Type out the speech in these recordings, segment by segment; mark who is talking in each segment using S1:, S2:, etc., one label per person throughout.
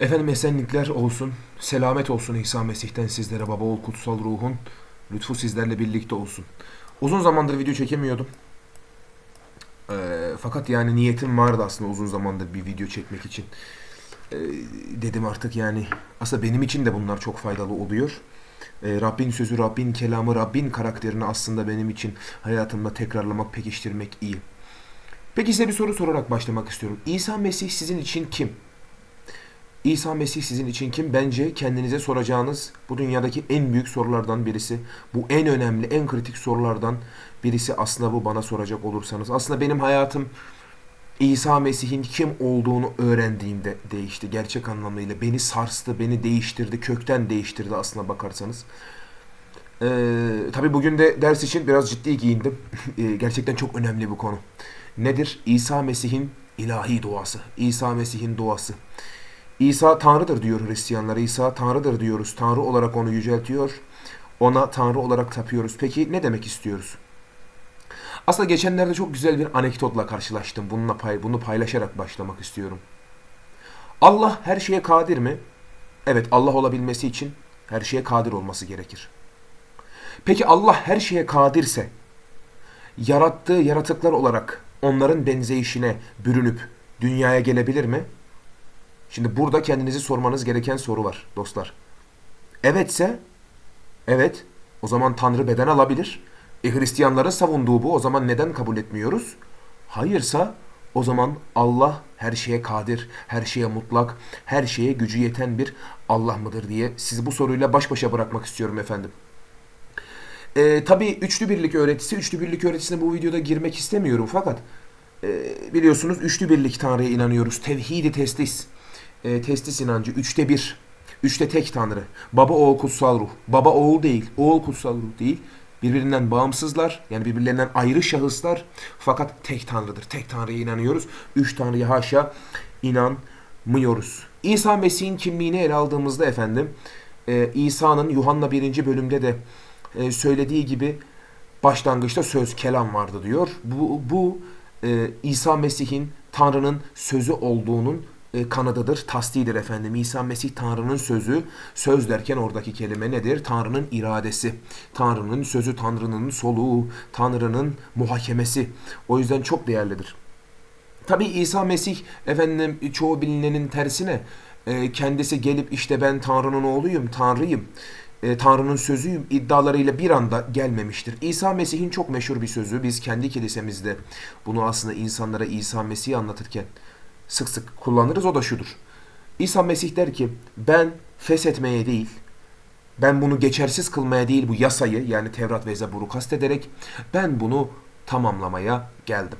S1: Efendim esenlikler olsun, selamet olsun İsa Mesih'ten sizlere baba ol kutsal ruhun lütfu sizlerle birlikte olsun. Uzun zamandır video çekemiyordum. Ee, fakat yani niyetim vardı aslında uzun zamandır bir video çekmek için. Ee, dedim artık yani aslında benim için de bunlar çok faydalı oluyor. Ee, Rabbin sözü, Rabbin kelamı, Rabbin karakterini aslında benim için hayatımda tekrarlamak, pekiştirmek iyi. Peki size bir soru sorarak başlamak istiyorum. İsa Mesih sizin için kim? İsa Mesih sizin için kim? Bence kendinize soracağınız bu dünyadaki en büyük sorulardan birisi. Bu en önemli, en kritik sorulardan birisi aslında bu bana soracak olursanız. Aslında benim hayatım İsa Mesih'in kim olduğunu öğrendiğimde değişti. Gerçek anlamıyla beni sarstı, beni değiştirdi, kökten değiştirdi aslına bakarsanız. Ee, tabii bugün de ders için biraz ciddi giyindim. Ee, gerçekten çok önemli bu konu. Nedir? İsa Mesih'in ilahi doğası. İsa Mesih'in doğası. İsa Tanrı'dır diyor Hristiyanlar. İsa Tanrı'dır diyoruz. Tanrı olarak onu yüceltiyor. Ona Tanrı olarak tapıyoruz. Peki ne demek istiyoruz? Aslında geçenlerde çok güzel bir anekdotla karşılaştım. Bununla pay, bunu paylaşarak başlamak istiyorum. Allah her şeye kadir mi? Evet, Allah olabilmesi için her şeye kadir olması gerekir. Peki Allah her şeye kadirse, yarattığı yaratıklar olarak onların benzeyişine bürünüp dünyaya gelebilir mi? Şimdi burada kendinizi sormanız gereken soru var dostlar. Evetse, evet o zaman Tanrı beden alabilir. E Hristiyanların savunduğu bu o zaman neden kabul etmiyoruz? Hayırsa o zaman Allah her şeye kadir, her şeye mutlak, her şeye gücü yeten bir Allah mıdır diye sizi bu soruyla baş başa bırakmak istiyorum efendim. E, tabii üçlü birlik öğretisi, üçlü birlik öğretisine bu videoda girmek istemiyorum fakat e, biliyorsunuz üçlü birlik Tanrı'ya inanıyoruz. Tevhidi testis e, testis inancı üçte bir. Üçte tek tanrı. Baba oğul kutsal ruh. Baba oğul değil. Oğul kutsal ruh değil. Birbirinden bağımsızlar. Yani birbirlerinden ayrı şahıslar. Fakat tek tanrıdır. Tek tanrıya inanıyoruz. Üç tanrıya haşa inanmıyoruz. İsa Mesih'in kimliğini ele aldığımızda efendim e, İsa'nın Yuhanna 1. bölümde de e, söylediği gibi başlangıçta söz kelam vardı diyor. Bu, bu e, İsa Mesih'in Tanrı'nın sözü olduğunun e, kanadıdır, tasdiğidir efendim. İsa Mesih Tanrı'nın sözü, söz derken oradaki kelime nedir? Tanrı'nın iradesi, Tanrı'nın sözü, Tanrı'nın soluğu, Tanrı'nın muhakemesi. O yüzden çok değerlidir. Tabi İsa Mesih efendim çoğu bilinenin tersine e, kendisi gelip işte ben Tanrı'nın oğluyum, Tanrı'yım, e, Tanrı'nın sözüyüm iddialarıyla bir anda gelmemiştir. İsa Mesih'in çok meşhur bir sözü. Biz kendi kilisemizde bunu aslında insanlara İsa Mesih'i anlatırken sık sık kullanırız o da şudur. İsa Mesih der ki ben feshetmeye değil, ben bunu geçersiz kılmaya değil bu yasayı yani Tevrat ve Zebur'u kastederek ben bunu tamamlamaya geldim.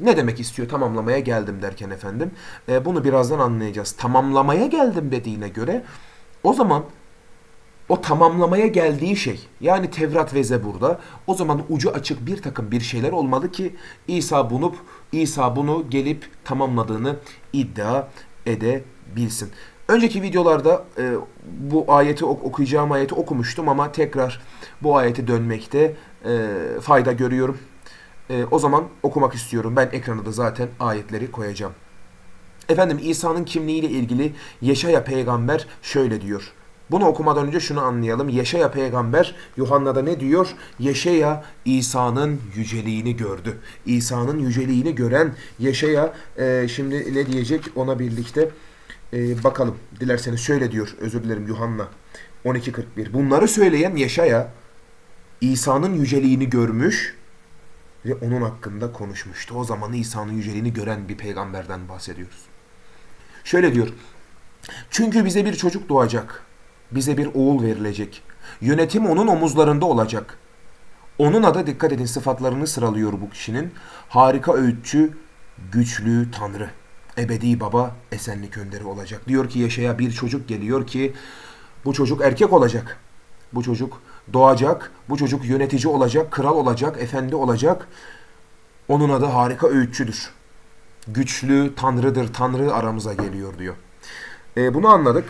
S1: Ne demek istiyor tamamlamaya geldim derken efendim? E, bunu birazdan anlayacağız. Tamamlamaya geldim dediğine göre o zaman o tamamlamaya geldiği şey yani Tevrat ve Zebur'da o zaman ucu açık bir takım bir şeyler olmalı ki İsa bunu İsa bunu gelip tamamladığını iddia edebilsin. Önceki videolarda e, bu ayeti okuyacağım ayeti okumuştum ama tekrar bu ayete dönmekte e, fayda görüyorum. E, o zaman okumak istiyorum. Ben ekrana da zaten ayetleri koyacağım. Efendim İsa'nın kimliğiyle ilgili Yeşaya peygamber şöyle diyor. Bunu okumadan önce şunu anlayalım. Yeşaya peygamber Yuhanna'da ne diyor? Yeşaya İsa'nın yüceliğini gördü. İsa'nın yüceliğini gören Yeşaya e, şimdi ne diyecek ona birlikte e, bakalım. Dilerseniz şöyle diyor. Özür dilerim Yuhanna 12.41. Bunları söyleyen Yeşaya İsa'nın yüceliğini görmüş ve onun hakkında konuşmuştu. O zaman İsa'nın yüceliğini gören bir peygamberden bahsediyoruz. Şöyle diyor. Çünkü bize bir çocuk doğacak bize bir oğul verilecek. Yönetim onun omuzlarında olacak. Onun adı dikkat edin sıfatlarını sıralıyor bu kişinin. Harika öğütçü, güçlü tanrı, ebedi baba, esenlik önderi olacak. Diyor ki yaşaya bir çocuk geliyor ki bu çocuk erkek olacak. Bu çocuk doğacak, bu çocuk yönetici olacak, kral olacak, efendi olacak. Onun adı harika öğütçüdür. Güçlü tanrıdır, tanrı aramıza geliyor diyor. E, bunu anladık.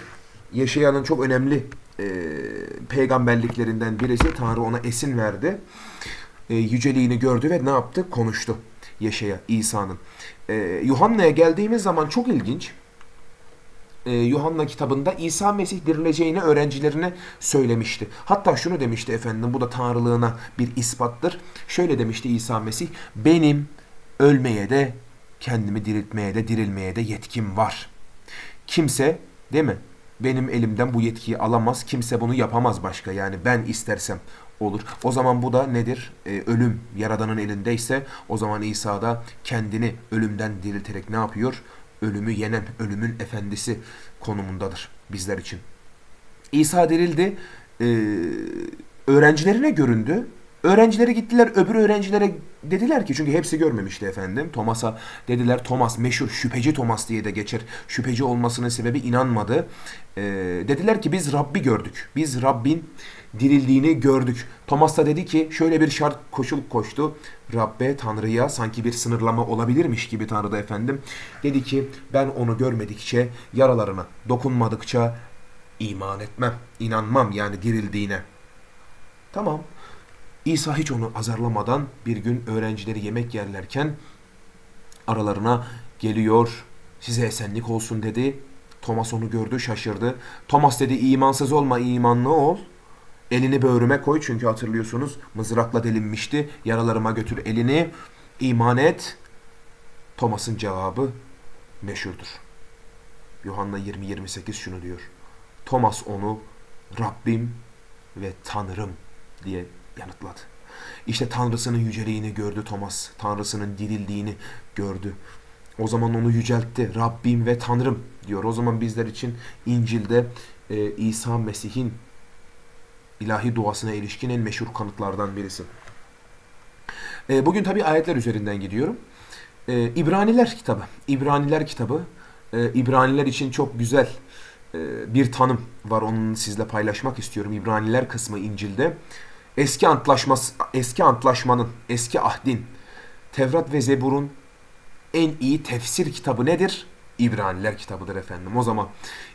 S1: Yeşaya'nın çok önemli e, peygamberliklerinden birisi. Tanrı ona esin verdi. E, yüceliğini gördü ve ne yaptı? Konuştu. Yeşaya, İsa'nın. E, Yuhanna'ya geldiğimiz zaman çok ilginç. e, Yuhanna kitabında İsa Mesih dirileceğini öğrencilerine söylemişti. Hatta şunu demişti efendim bu da tanrılığına bir ispattır. Şöyle demişti İsa Mesih benim ölmeye de kendimi diriltmeye de dirilmeye de yetkim var. Kimse değil mi? Benim elimden bu yetkiyi alamaz. Kimse bunu yapamaz başka. Yani ben istersem olur. O zaman bu da nedir? Ee, ölüm Yaradan'ın elindeyse o zaman İsa da kendini ölümden dirilterek ne yapıyor? Ölümü yenen, ölümün efendisi konumundadır bizler için. İsa dirildi. Ee, öğrencilerine göründü. Öğrencileri gittiler öbür öğrencilere dediler ki çünkü hepsi görmemişti efendim. Thomas'a dediler Thomas meşhur şüpheci Thomas diye de geçer. Şüpheci olmasının sebebi inanmadı. Ee, dediler ki biz Rabbi gördük. Biz Rabbin dirildiğini gördük. Thomas da dedi ki şöyle bir şart koşul koştu. Rabbe Tanrı'ya sanki bir sınırlama olabilirmiş gibi Tanrı'da efendim. Dedi ki ben onu görmedikçe yaralarına dokunmadıkça iman etmem. inanmam yani dirildiğine. Tamam. İsa hiç onu azarlamadan bir gün öğrencileri yemek yerlerken aralarına geliyor. Size esenlik olsun dedi. Thomas onu gördü şaşırdı. Thomas dedi imansız olma imanlı ol. Elini böğrüme koy çünkü hatırlıyorsunuz mızrakla delinmişti. Yaralarıma götür elini. iman et. Thomas'ın cevabı meşhurdur. Yuhanna 20-28 şunu diyor. Thomas onu Rabbim ve Tanrım diye yanıtladı. İşte Tanrısının yüceliğini gördü Thomas. Tanrısının dirildiğini gördü. O zaman onu yüceltti. Rabbim ve Tanrım diyor. O zaman bizler için İncil'de e, İsa Mesih'in ilahi duasına ilişkin en meşhur kanıtlardan birisi. E, bugün tabi ayetler üzerinden gidiyorum. E, İbraniler kitabı. İbraniler kitabı. E, İbraniler için çok güzel e, bir tanım var. Onu sizle paylaşmak istiyorum. İbraniler kısmı İncil'de. Eski antlaşması, eski antlaşmanın, eski ahdin, Tevrat ve Zebur'un en iyi tefsir kitabı nedir? İbraniler kitabıdır efendim. O zaman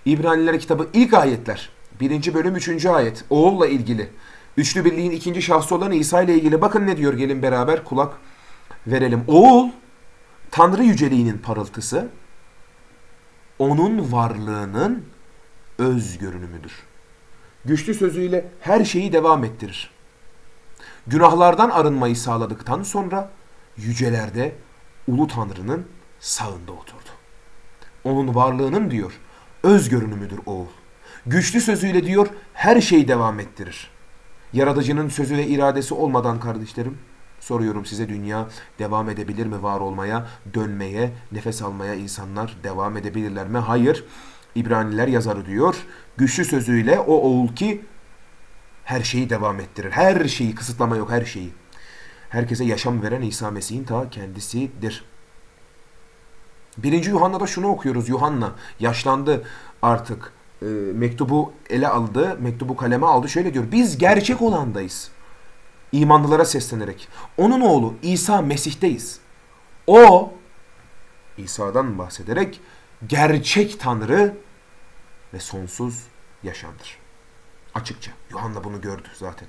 S1: İbraniler kitabı ilk ayetler. Birinci bölüm üçüncü ayet. Oğulla ilgili. Üçlü birliğin ikinci şahsı olan İsa ile ilgili. Bakın ne diyor gelin beraber kulak verelim. Oğul Tanrı yüceliğinin parıltısı. Onun varlığının öz görünümüdür. Güçlü sözüyle her şeyi devam ettirir. Günahlardan arınmayı sağladıktan sonra yücelerde Ulu Tanrı'nın sağında oturdu. Onun varlığının diyor öz görünümüdür oğul. Güçlü sözüyle diyor her şeyi devam ettirir. Yaratıcının sözü ve iradesi olmadan kardeşlerim soruyorum size dünya devam edebilir mi var olmaya, dönmeye, nefes almaya insanlar devam edebilirler mi? Hayır. İbraniler yazarı diyor. Güçlü sözüyle o oğul ki her şeyi devam ettirir. Her şeyi kısıtlama yok her şeyi. Herkese yaşam veren İsa Mesih'in ta kendisidir. Birinci Yuhanna'da şunu okuyoruz. Yuhanna yaşlandı artık. E, mektubu ele aldı, mektubu kaleme aldı. Şöyle diyor. Biz gerçek olandayız. İmanlılara seslenerek. Onun oğlu İsa Mesih'teyiz. O İsa'dan bahsederek gerçek Tanrı ve sonsuz yaşamdır. Açıkça. Yuhanna bunu gördü zaten.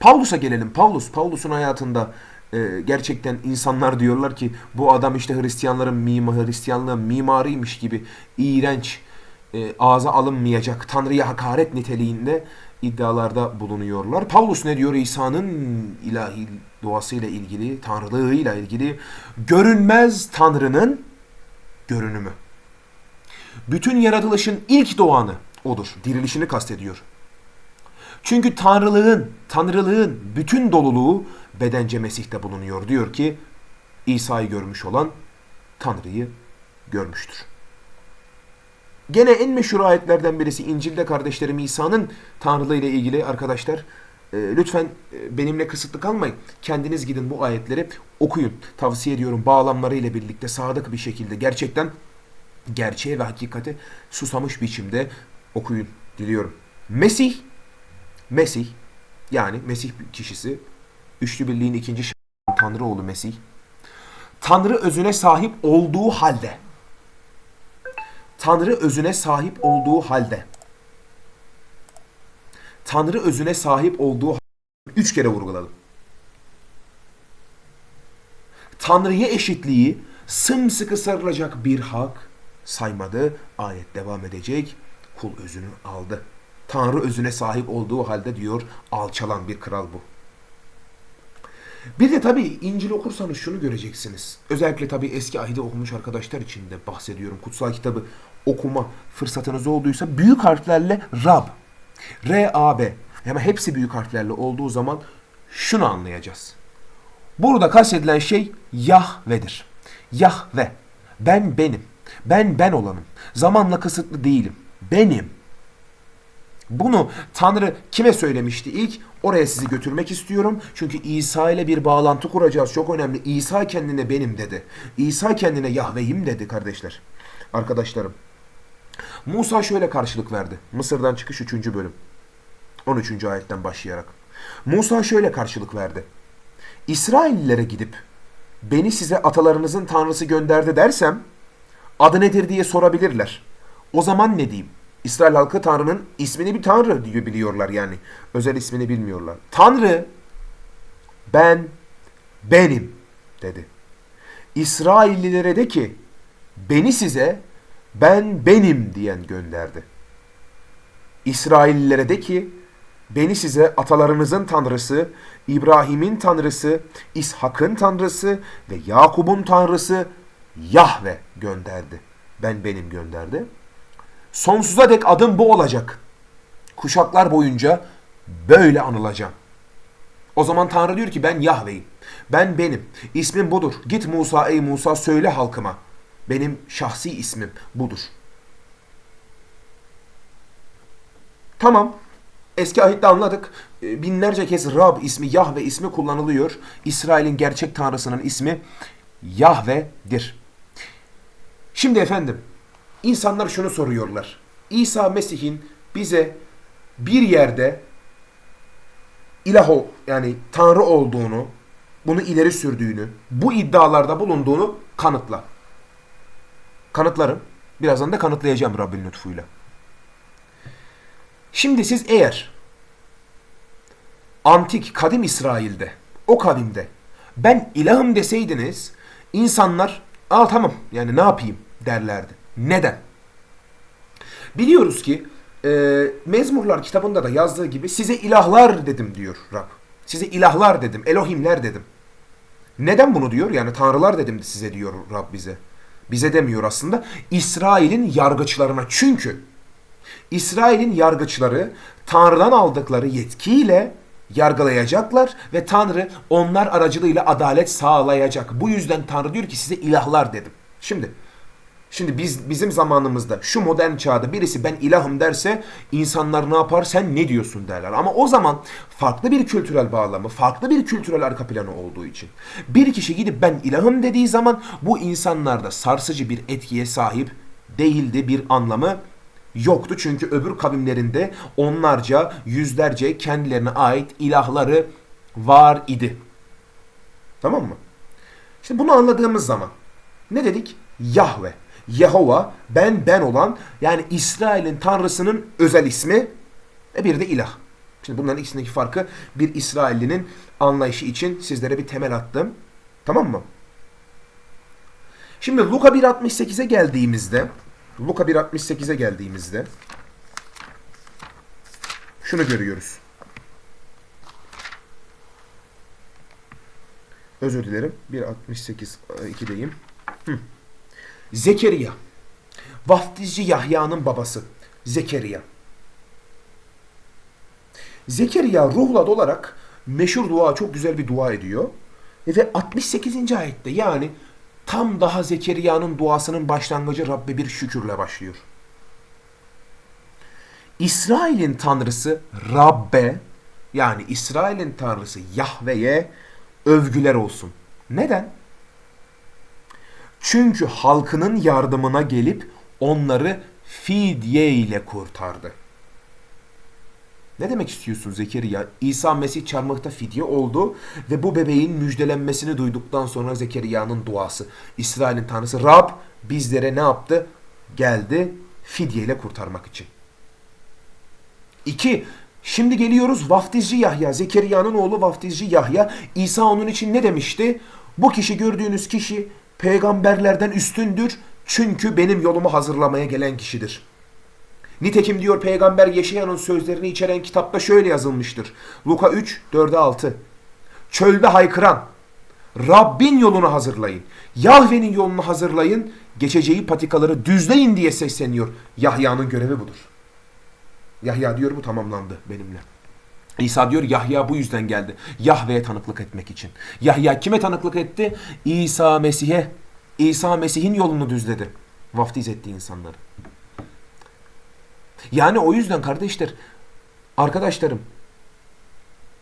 S1: Paulus'a gelelim. Paulus, Paulus'un hayatında e, gerçekten insanlar diyorlar ki bu adam işte Hristiyanların mimarı, Hristiyanlığın mimarıymış gibi iğrenç, e, ağza alınmayacak, Tanrı'ya hakaret niteliğinde iddialarda bulunuyorlar. Paulus ne diyor İsa'nın ilahi doğasıyla ilgili, tanrılığıyla ilgili görünmez Tanrı'nın görünümü. Bütün yaratılışın ilk doğanı odur. Dirilişini kastediyor. Çünkü tanrılığın, tanrılığın bütün doluluğu bedence Mesih'te bulunuyor. Diyor ki İsa'yı görmüş olan Tanrı'yı görmüştür. Gene en meşhur ayetlerden birisi İncil'de kardeşlerim İsa'nın Tanrılığı ile ilgili arkadaşlar e, lütfen e, benimle kısıtlı kalmayın. Kendiniz gidin bu ayetleri okuyun. Tavsiye ediyorum bağlamları ile birlikte sadık bir şekilde gerçekten gerçeğe ve hakikate susamış biçimde okuyun diliyorum. Mesih, Mesih yani Mesih kişisi, üçlü birliğin ikinci şahsı Tanrı oğlu Mesih, Tanrı özüne sahip olduğu halde, Tanrı özüne sahip olduğu halde, Tanrı özüne sahip olduğu halde, üç kere vurguladım. Tanrı'ya eşitliği sımsıkı sarılacak bir hak saymadı. Ayet devam edecek. Kul özünü aldı. Tanrı özüne sahip olduğu halde diyor alçalan bir kral bu. Bir de tabii İncil okursanız şunu göreceksiniz. Özellikle tabii eski ahide okumuş arkadaşlar için de bahsediyorum. Kutsal kitabı okuma fırsatınız olduysa büyük harflerle Rab, R-A-B ama hepsi büyük harflerle olduğu zaman şunu anlayacağız. Burada kastedilen şey Yahve'dir. Yahve. Ben benim. Ben ben olanım. Zamanla kısıtlı değilim. Benim. Bunu Tanrı kime söylemişti ilk? Oraya sizi götürmek istiyorum. Çünkü İsa ile bir bağlantı kuracağız. Çok önemli. İsa kendine benim dedi. İsa kendine Yahve'yim dedi kardeşler. Arkadaşlarım. Musa şöyle karşılık verdi. Mısır'dan çıkış 3. bölüm. 13. ayetten başlayarak. Musa şöyle karşılık verdi. İsraillilere gidip beni size atalarınızın tanrısı gönderdi dersem adı nedir diye sorabilirler. O zaman ne diyeyim? İsrail halkı Tanrı'nın ismini bir Tanrı diye biliyorlar yani. Özel ismini bilmiyorlar. Tanrı ben benim dedi. İsraillilere de ki beni size ben benim diyen gönderdi. İsraillilere de ki beni size atalarınızın tanrısı, İbrahim'in tanrısı, İshak'ın tanrısı ve Yakub'un tanrısı Yahve gönderdi. Ben benim gönderdi. Sonsuza dek adım bu olacak. Kuşaklar boyunca böyle anılacağım. O zaman Tanrı diyor ki ben Yahve'yim. Ben benim. İsmim budur. Git Musa ey Musa söyle halkıma. Benim şahsi ismim budur. Tamam. Eski ahitte anladık. Ee, Binlerce kez Rab ismi, Yahve ismi kullanılıyor. İsrail'in gerçek tanrısının ismi Yahve'dir. Şimdi efendim, insanlar şunu soruyorlar. İsa Mesih'in bize bir yerde ilah yani tanrı olduğunu, bunu ileri sürdüğünü, bu iddialarda bulunduğunu kanıtla. Kanıtlarım. Birazdan da kanıtlayacağım Rabbin lütfuyla. Şimdi siz eğer antik kadim İsrail'de, o kavimde ben ilahım deseydiniz insanlar al tamam yani ne yapayım derlerdi. Neden? Biliyoruz ki e, Mezmurlar kitabında da yazdığı gibi size ilahlar dedim diyor Rab. Size ilahlar dedim, Elohimler dedim. Neden bunu diyor? Yani tanrılar dedim size diyor Rab bize. Bize demiyor aslında. İsrail'in yargıçlarına. Çünkü İsrail'in yargıçları Tanrı'dan aldıkları yetkiyle yargılayacaklar ve Tanrı onlar aracılığıyla adalet sağlayacak. Bu yüzden Tanrı diyor ki size ilahlar dedim. Şimdi Şimdi biz bizim zamanımızda şu modern çağda birisi ben ilahım derse insanlar ne yapar sen ne diyorsun derler. Ama o zaman farklı bir kültürel bağlamı, farklı bir kültürel arka planı olduğu için bir kişi gidip ben ilahım dediği zaman bu insanlarda sarsıcı bir etkiye sahip değildi, bir anlamı yoktu. Çünkü öbür kavimlerinde onlarca, yüzlerce kendilerine ait ilahları var idi. Tamam mı? İşte bunu anladığımız zaman ne dedik? Yahve. Yehova, ben ben olan yani İsrail'in tanrısının özel ismi ve bir de ilah. Şimdi bunların ikisindeki farkı bir İsraillinin anlayışı için sizlere bir temel attım. Tamam mı? Şimdi Luka 1.68'e geldiğimizde Luka 1.68'e geldiğimizde şunu görüyoruz. Özür dilerim. 1.68 2'deyim. Hı. Zekeriya. Vaftizci Yahya'nın babası. Zekeriya. Zekeriya ruhla dolarak meşhur dua, çok güzel bir dua ediyor. Ve 68. ayette yani tam daha Zekeriya'nın duasının başlangıcı Rabbe bir şükürle başlıyor. İsrail'in tanrısı Rabbe yani İsrail'in tanrısı Yahve'ye övgüler olsun. Neden? Çünkü halkının yardımına gelip onları fidye ile kurtardı. Ne demek istiyorsun Zekeriya? İsa Mesih çarmıhta fidye oldu ve bu bebeğin müjdelenmesini duyduktan sonra Zekeriya'nın duası. İsrail'in tanrısı Rab bizlere ne yaptı? Geldi fidye ile kurtarmak için. İki, şimdi geliyoruz vaftizci Yahya. Zekeriya'nın oğlu vaftizci Yahya. İsa onun için ne demişti? Bu kişi gördüğünüz kişi peygamberlerden üstündür. Çünkü benim yolumu hazırlamaya gelen kişidir. Nitekim diyor peygamber Yeşaya'nın sözlerini içeren kitapta şöyle yazılmıştır. Luka 3, 4'e 6. Çölde haykıran, Rabbin yolunu hazırlayın. Yahve'nin yolunu hazırlayın. Geçeceği patikaları düzleyin diye sesleniyor. Yahya'nın görevi budur. Yahya diyor bu tamamlandı benimle. İsa diyor Yahya bu yüzden geldi. Yahve'ye tanıklık etmek için. Yahya kime tanıklık etti? İsa Mesih'e. İsa Mesih'in yolunu düzledi. Vaftiz etti insanları. Yani o yüzden kardeşler, arkadaşlarım,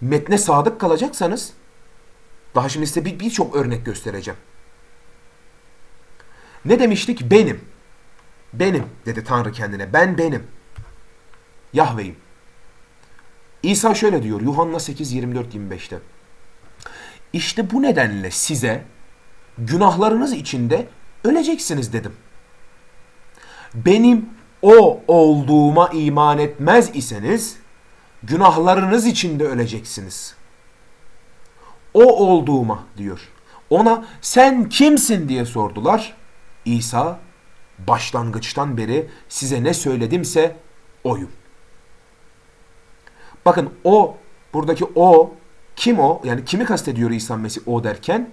S1: metne sadık kalacaksanız, daha şimdi size bir- birçok örnek göstereceğim. Ne demiştik? Benim. Benim dedi Tanrı kendine. Ben benim. Yahve'yim. İsa şöyle diyor Yuhanna 8 24 25'te. İşte bu nedenle size günahlarınız içinde öleceksiniz dedim. Benim o olduğuma iman etmez iseniz günahlarınız içinde öleceksiniz. O olduğuma diyor. Ona sen kimsin diye sordular. İsa başlangıçtan beri size ne söyledimse oyum. Bakın o buradaki o kim o? Yani kimi kastediyor İsa Mesih o derken?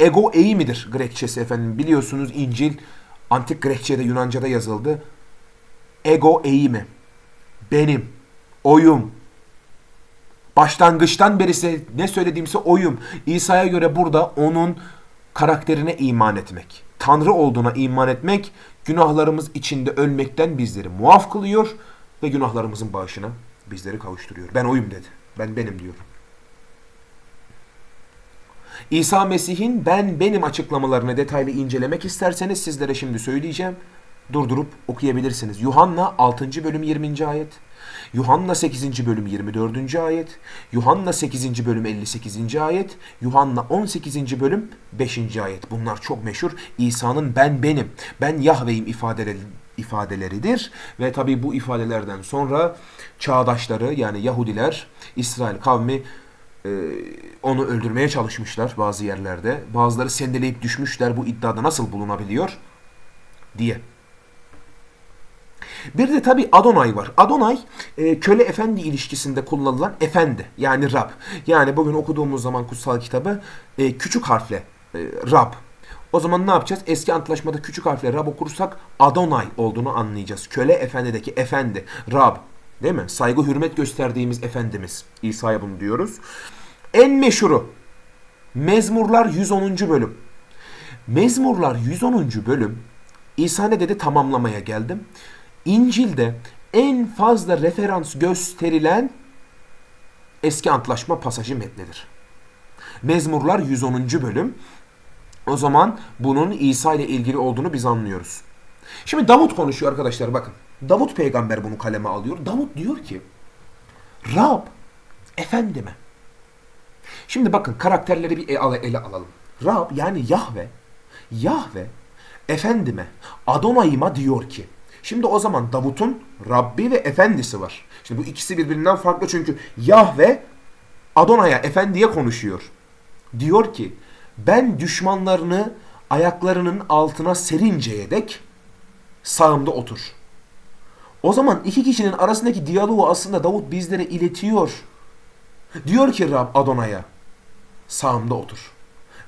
S1: Ego eği midir Grekçesi efendim? Biliyorsunuz İncil antik Grekçe'de Yunanca'da yazıldı. Ego eğimi. Benim. Oyum. Başlangıçtan beri ne söylediğimse oyum. İsa'ya göre burada onun karakterine iman etmek. Tanrı olduğuna iman etmek günahlarımız içinde ölmekten bizleri muaf kılıyor ve günahlarımızın bağışına bizleri kavuşturuyor. Ben oyum dedi. Ben benim diyor. İsa Mesih'in ben benim açıklamalarını detaylı incelemek isterseniz sizlere şimdi söyleyeceğim. Durdurup okuyabilirsiniz. Yuhanna 6. bölüm 20. ayet. Yuhanna 8. bölüm 24. ayet. Yuhanna 8. bölüm 58. ayet. Yuhanna 18. bölüm 5. ayet. Bunlar çok meşhur. İsa'nın ben benim, ben Yahve'yim ifadeleri, ifadeleridir. Ve tabi bu ifadelerden sonra çağdaşları yani Yahudiler, İsrail kavmi e, onu öldürmeye çalışmışlar bazı yerlerde. Bazıları sendeleyip düşmüşler bu iddiada nasıl bulunabiliyor diye. Bir de tabi Adonay var. Adonay e, köle efendi ilişkisinde kullanılan efendi yani Rab. Yani bugün okuduğumuz zaman kutsal kitabı e, küçük harfle Rab. O zaman ne yapacağız? Eski antlaşmada küçük harfle Rab okursak Adonay olduğunu anlayacağız. Köle efendideki efendi, Rab. Değil mi? Saygı hürmet gösterdiğimiz efendimiz. İsa'ya bunu diyoruz. En meşhuru Mezmurlar 110. bölüm. Mezmurlar 110. bölüm İsa ne dedi tamamlamaya geldim. İncil'de en fazla referans gösterilen eski antlaşma pasajı metnidir. Mezmurlar 110. bölüm. O zaman bunun İsa ile ilgili olduğunu biz anlıyoruz. Şimdi Davut konuşuyor arkadaşlar bakın. Davut peygamber bunu kaleme alıyor. Davut diyor ki Rab efendime. Şimdi bakın karakterleri bir ele, alalım. Rab yani Yahve Yahve efendime Adonay'ıma diyor ki Şimdi o zaman Davut'un Rabbi ve Efendisi var. Şimdi bu ikisi birbirinden farklı çünkü Yahve Adonay'a, Efendi'ye konuşuyor. Diyor ki ben düşmanlarını ayaklarının altına serinceye dek sağımda otur. O zaman iki kişinin arasındaki diyaloğu aslında Davut bizlere iletiyor. Diyor ki Rab Adonay'a sağımda otur.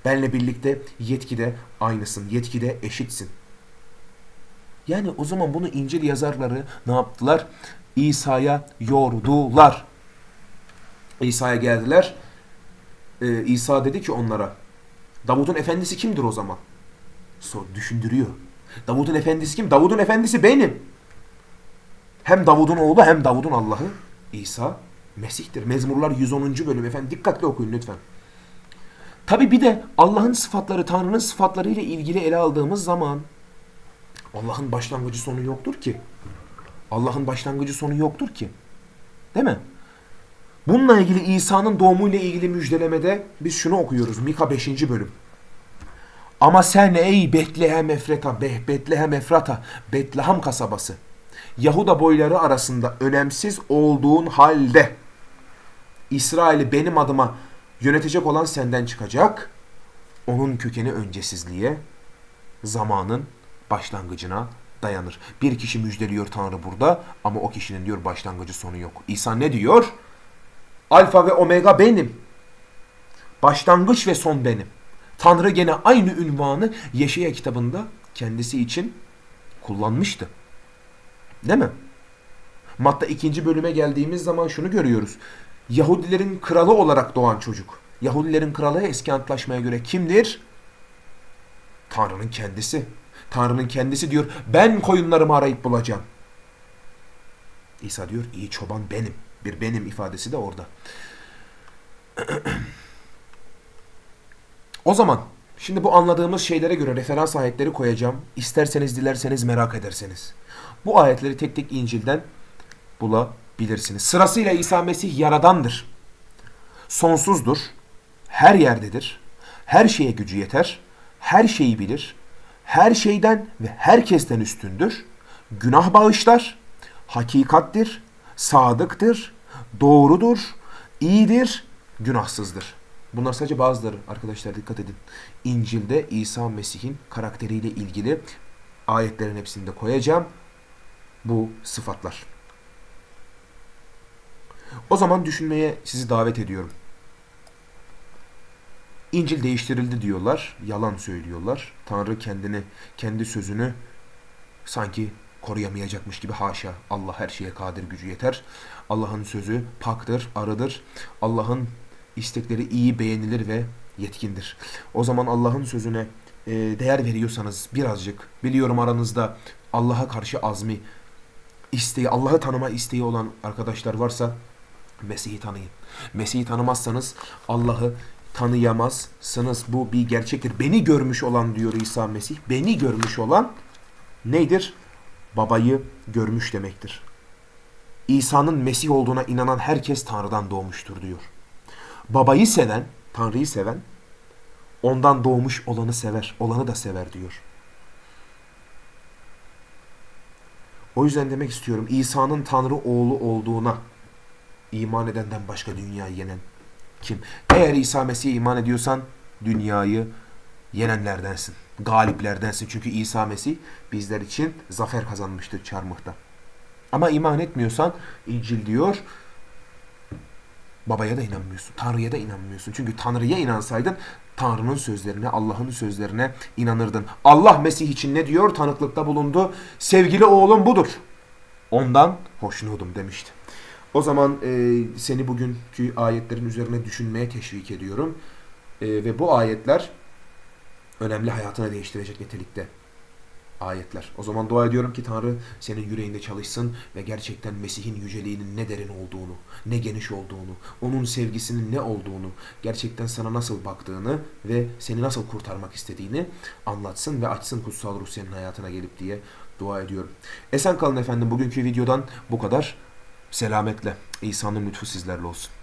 S1: Benle birlikte yetkide aynısın, yetkide eşitsin. Yani o zaman bunu İncil yazarları ne yaptılar? İsa'ya yordular. İsa'ya geldiler. Ee, İsa dedi ki onlara Davut'un efendisi kimdir o zaman? Sor, düşündürüyor. Davut'un efendisi kim? Davut'un efendisi benim. Hem Davud'un oğlu hem Davud'un Allah'ı İsa Mesih'tir. Mezmurlar 110. bölüm efendim dikkatli okuyun lütfen. Tabi bir de Allah'ın sıfatları, Tanrı'nın sıfatları ile ilgili ele aldığımız zaman Allah'ın başlangıcı sonu yoktur ki. Allah'ın başlangıcı sonu yoktur ki. Değil mi? Bununla ilgili İsa'nın doğumuyla ilgili müjdelemede biz şunu okuyoruz. Mika 5. bölüm. Ama sen ey Betlehem Efrata, Be Betlehem Efrata, Betlehem kasabası. Yahuda boyları arasında önemsiz olduğun halde İsrail'i benim adıma yönetecek olan senden çıkacak. Onun kökeni öncesizliğe, zamanın başlangıcına dayanır. Bir kişi müjdeliyor Tanrı burada ama o kişinin diyor başlangıcı sonu yok. İsa ne diyor? Alfa ve omega benim. Başlangıç ve son benim. Tanrı gene aynı ünvanı Yeşaya kitabında kendisi için kullanmıştı. Değil mi? Matta ikinci bölüme geldiğimiz zaman şunu görüyoruz. Yahudilerin kralı olarak doğan çocuk. Yahudilerin kralı eski antlaşmaya göre kimdir? Tanrı'nın kendisi. Tanrı'nın kendisi diyor ben koyunlarımı arayıp bulacağım. İsa diyor iyi çoban benim. Bir benim ifadesi de orada. o zaman şimdi bu anladığımız şeylere göre referans ayetleri koyacağım. İsterseniz dilerseniz merak ederseniz. Bu ayetleri tek tek İncil'den bulabilirsiniz. Sırasıyla İsa Mesih yaradandır. Sonsuzdur. Her yerdedir. Her şeye gücü yeter. Her şeyi bilir. Her şeyden ve herkesten üstündür. Günah bağışlar. Hakikattir. Sadıktır. Doğrudur. iyidir. Günahsızdır. Bunlar sadece bazıları arkadaşlar dikkat edin. İncil'de İsa Mesih'in karakteriyle ilgili ayetlerin hepsini de koyacağım. Bu sıfatlar. O zaman düşünmeye sizi davet ediyorum. İncil değiştirildi diyorlar, yalan söylüyorlar. Tanrı kendini, kendi sözünü sanki koruyamayacakmış gibi haşa. Allah her şeye kadir gücü yeter. Allah'ın sözü paktır, arıdır. Allah'ın istekleri iyi beğenilir ve yetkindir. O zaman Allah'ın sözüne e, değer veriyorsanız birazcık biliyorum aranızda Allah'a karşı azmi isteği, Allah'ı tanıma isteği olan arkadaşlar varsa Mesih'i tanıyın. Mesih'i tanımazsanız Allah'ı tanıyamazsınız. Bu bir gerçektir. Beni görmüş olan diyor İsa Mesih. Beni görmüş olan nedir? Babayı görmüş demektir. İsa'nın Mesih olduğuna inanan herkes Tanrı'dan doğmuştur diyor. Babayı seven, Tanrı'yı seven, ondan doğmuş olanı sever, olanı da sever diyor. O yüzden demek istiyorum İsa'nın Tanrı oğlu olduğuna iman edenden başka dünyayı yenen kim? Eğer İsa Mesih'e iman ediyorsan dünyayı yenenlerdensin. Galiplerdensin. Çünkü İsa Mesih bizler için zafer kazanmıştır çarmıhta. Ama iman etmiyorsan İncil diyor babaya da inanmıyorsun. Tanrı'ya da inanmıyorsun. Çünkü Tanrı'ya inansaydın Tanrı'nın sözlerine, Allah'ın sözlerine inanırdın. Allah Mesih için ne diyor? Tanıklıkta bulundu. Sevgili oğlum budur. Ondan hoşnutum demişti. O zaman e, seni bugünkü ayetlerin üzerine düşünmeye teşvik ediyorum. E, ve bu ayetler önemli hayatını değiştirecek nitelikte ayetler. O zaman dua ediyorum ki Tanrı senin yüreğinde çalışsın ve gerçekten Mesih'in yüceliğinin ne derin olduğunu, ne geniş olduğunu, onun sevgisinin ne olduğunu, gerçekten sana nasıl baktığını ve seni nasıl kurtarmak istediğini anlatsın ve açsın kutsal ruh senin hayatına gelip diye dua ediyorum. Esen kalın efendim bugünkü videodan bu kadar. Selametle. İsa'nın lütfu sizlerle olsun.